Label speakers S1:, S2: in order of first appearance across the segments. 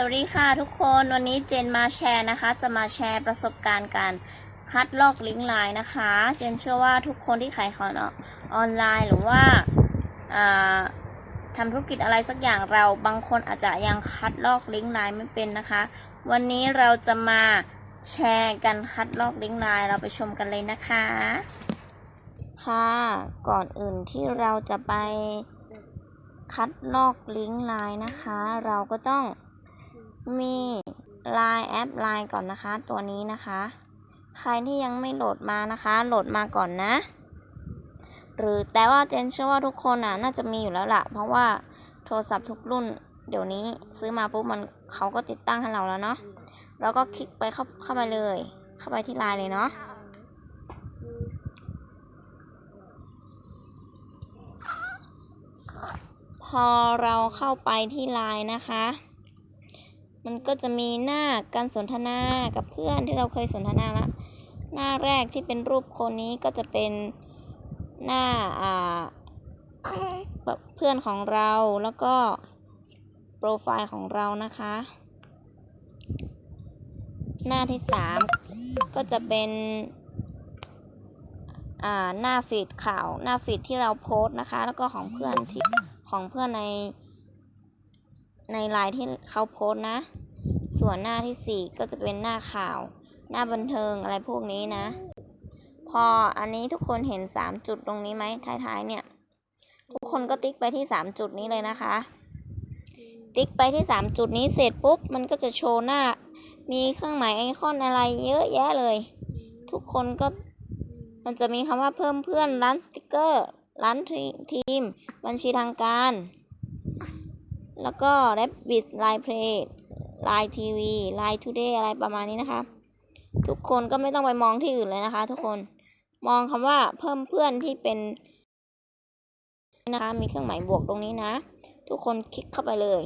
S1: สวัสดีค่ะทุกคนวันนี้เจนมาแชร์นะคะ จะมาแชร์ประสบการณ์การคัดลอกลิงก์ไลน์นะคะ เจนเชื่อว่าทุกคนที่ขายของออนไลน์หรือว่าาทำธุรกิจอะไรสักอย่างเราบางคนอาจจะยังคัดลอกลิงก์ไลน์ไม่เป็นนะคะ วันนี้เราจะมาแชร์กันคัดลอกลิงก์ไลน์เราไปชมกันเลยนะคะ ค่ะ ก่อนอื่นที่เราจะไปคัดลอกลิงก์ไลน์นะคะ เราก็ต้อง มี Line แอป Line ก่อนนะคะ ตัวนี้นะคะ ใครที่ยังไม่โหลดมานะคะ โหลดมาก่อนนะ หรือแต่ว่าเจนเชื่อว่าทุกคนอะน่าจะมีอยู่แล้วล่ะ เพราะว่าโทรศัพท์ทุกรุ่น เดี๋ยวนี้ซื้อมาปุ๊บมันเขาก็ติดตั้งให้เราแล้วเนาะเราก็คลิกไปเข้าเข้าไปเลย เข้าไปที่ Line เลยเนาะพอเราเข้าไปที่ Line นะคะ มันก็จะมีหน้าการสนทนากับเพื่อนที่เราเคยสนทนาละหน้าแรกที่เป็นรูปคนนี้ก็จะเป็นหน้าอ่าเพื่อนของเราแล้วก็โปรไฟล์ของเรานะคะ หน้าที่สามก็จะเป็นอ่าหน้าฟีดข่าวหน้าฟีดที่เราโพสต์นะคะ แล้วก็ของเพื่อนที่ของเพื่อนใน ในไลน์ที่เขาโพสนะ ส่วนหน้าที่ 4 ก็จะเป็นหน้าข่าว หน้าบันเทิงอะไรพวกนี้นะ พออันนี้ทุกคนเห็น 3 จุดตรงนี้ไหมท้ายๆเนี่ย ทุกคนก็ติ๊กไปที่ 3 จุดนี้เลยนะคะ ติ๊กไปที่ 3 จุดนี้เสร็จปุ๊บ มันก็จะโชว์หน้า มีเครื่องหมายไอคอนอะไรเยอะแยะเลย ทุกคนก็มันจะมีคำว่าเพิ่มเพื่อนร้านสติกเกอร์ร้านทีม บัญชีทางการ แล้วก็ Rabbit Line Play Line TV Line Today อะไรประมาณนี้นะคะ ทุกคนก็ไม่ต้องไปมองที่อื่นเลยนะคะ ทุกคนมองคำว่าเพิ่มเพื่อนที่เป็นนะคะ มีเครื่องหมายบวกตรงนี้นะ ทุกคนคลิกเข้าไปเลย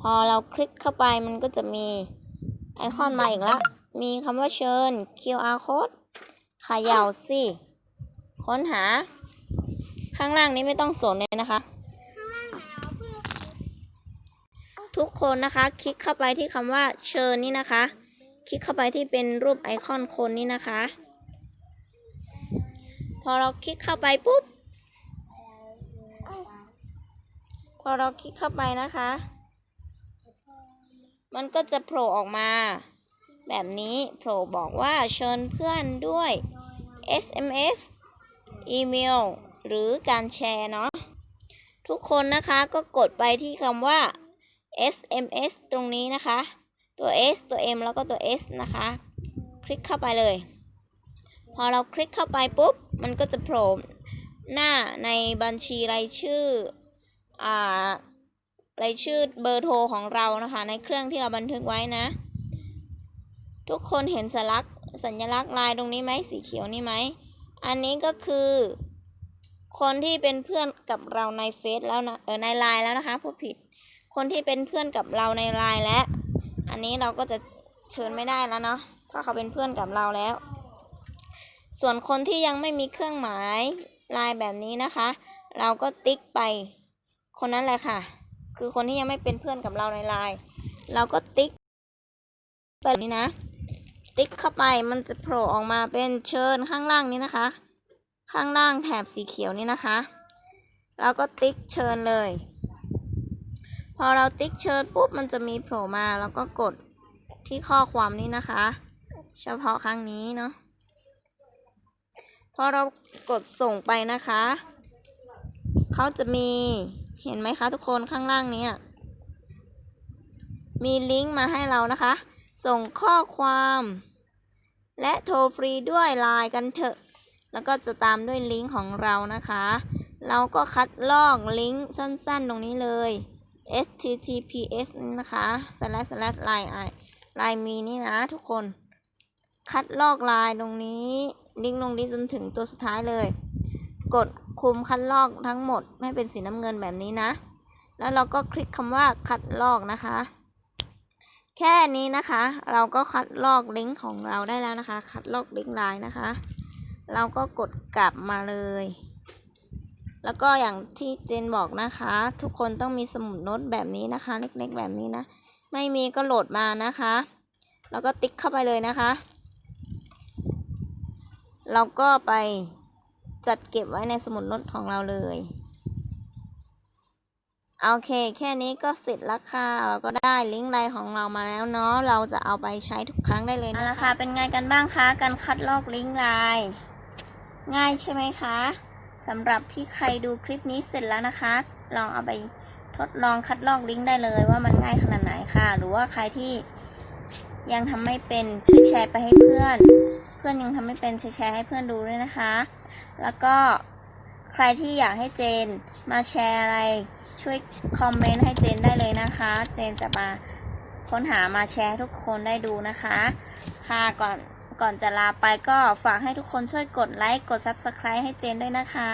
S1: พอเราคลิกเข้าไปมันก็จะมีไอคอนมาอีกแล้วมีคำว่าเชิญ QR code ขย่าสิ ค้นหา ข้างล่างนี้ไม่ต้องสนเลยนะคะ ทุกคนนะคะ คลิกเข้าไปที่คำว่าเชิญนี่นะคะ คลิกเข้าไปที่เป็นรูปไอคอนคนนี่นะคะ พอเราคลิกเข้าไปปุ๊บ พอเราคลิกเข้าไปนะคะ มันก็จะโผล่ออกมา แบบนี้โผล่บอกว่าเชิญเพื่อนด้วย SMS อีเมล หรือการแชร์เนาะทุกคนนะคะก็กดไปที่คำว่า SMS ตรงนี้นะคะ ตัว S ตัว M แล้วก็ตัว S นะคะ คลิกเข้าไปเลย พอเราคลิกเข้าไปปุ๊บ มันก็จะโผล่หน้าในบัญชีรายชื่ออ่ารายชื่อเบอร์โทรของเรานะคะ ในเครื่องที่เราบันทึกไว้นะ ทุกคนเห็นสัญลักษณ์สัญลักษณ์ลายตรงนี้ไหมสีเขียวนี่ไหม อันนี้ก็คือคนที่เป็นเพื่อนกับเราในเฟซแล้วนะเออในไลน์แล้วนะคะพูดผิด คนที่เป็นเพื่อนกับเราในไลน์และ อันนี้เราก็จะเชิญไม่ได้แล้วเนาะเพราะเขาเป็นเพื่อนกับเราแล้ว ส่วนคนที่ยังไม่มีเครื่องหมายไลน์แบบนี้นะคะ เราก็ติ๊กไปคนนั้นแหละค่ะ คือคนที่ยังไม่เป็นเพื่อนกับเราในไลน์เราก็ติ๊กไปแบบนี้นะ ติ๊กเข้าไปมันจะโผล่ออกมาเป็นเชิญข้างล่างนี้นะคะ ข้างล่างแถบสีเขียวนี้นะคะ เราก็ติ๊กเชิญเลย พอเราติ๊กเชิญปุ๊บมันจะมีโผล่มาแล้วก็กดที่ข้อความนี้นะคะ เฉพาะครั้งนี้เนาะพอเรากดส่งไปนะคะเขาจะมีเห็นไหมคะทุกคนข้างล่างนี้มีลิงก์มาให้เรานะคะ ส่งข้อความ และโทรฟรีด้วยไลน์กันเถอะ แล้วก็จะตามด้วยลิงก์ของเรานะคะ เราก็คัดลอกลิงก์สั้นๆ ตรงนี้เลย https นี่นะคะ slash slash line line มีนี่นะทุกคน คัดลอกลายตรงนี้ ลิงก์ลงนี้จนถึงตัวสุดท้ายเลย กดคุมคัดลอกทั้งหมดให้เป็นสีน้ำเงินแบบนี้นะ แล้วเราก็คลิกคำว่าคัดลอกนะคะ แค่นี้นะคะ เราก็คัดลอกลิงก์ของเราได้แล้วนะคะ คัดลอกลิงก์ลน์นะคะ เราก็กดกลับมาเลย แล้วก็อย่างที่เจนบอกนะคะ ทุกคนต้องมีสมุดโน้ตแบบนี้นะคะ เล็กๆ แบบนี้นะ ไม่มีก็โหลดมานะคะ แล้วก็ติ๊กเข้าไปเลยนะคะ เราก็ไปจัดเก็บไว้ในสมุดโน้ตของเราเลยโอเค แค่นี้ก็เสร็จแล้วค่ะ เราก็ได้ลิงก์ไลน์ของเรามาแล้วเนาะ เราจะเอาไปใช้ทุกครั้งได้เลยนะคะ เป็นไงกันบ้างคะ การคัดลอกลิงก์ไลน์ง่ายใช่ไหมคะ สำหรับที่ใครดูคลิปนี้เสร็จแล้วนะคะ ลองเอาไปทดลองคัดลอกลิงก์ได้เลยว่ามันง่ายขนาดไหนค่ะ หรือว่าใครที่ยังทำไม่เป็นช่วยแชร์ไปให้เพื่อน เพื่อนยังทำไม่เป็นแชร์ให้เพื่อนดูด้วยนะคะ แล้วก็ใครที่อยากให้เจนมาแชร์อะไร ช่วยคอมเมนต์ให้เจนได้เลยนะคะ เจนจะมาค้นหามาแชร์ทุกคนได้ดูนะคะ ค่ะก่อน ก่อนจะลาไปก็ฝากให้ทุกคนช่วยกดไลค์ กด Subscribe ให้เจนด้วยนะคะ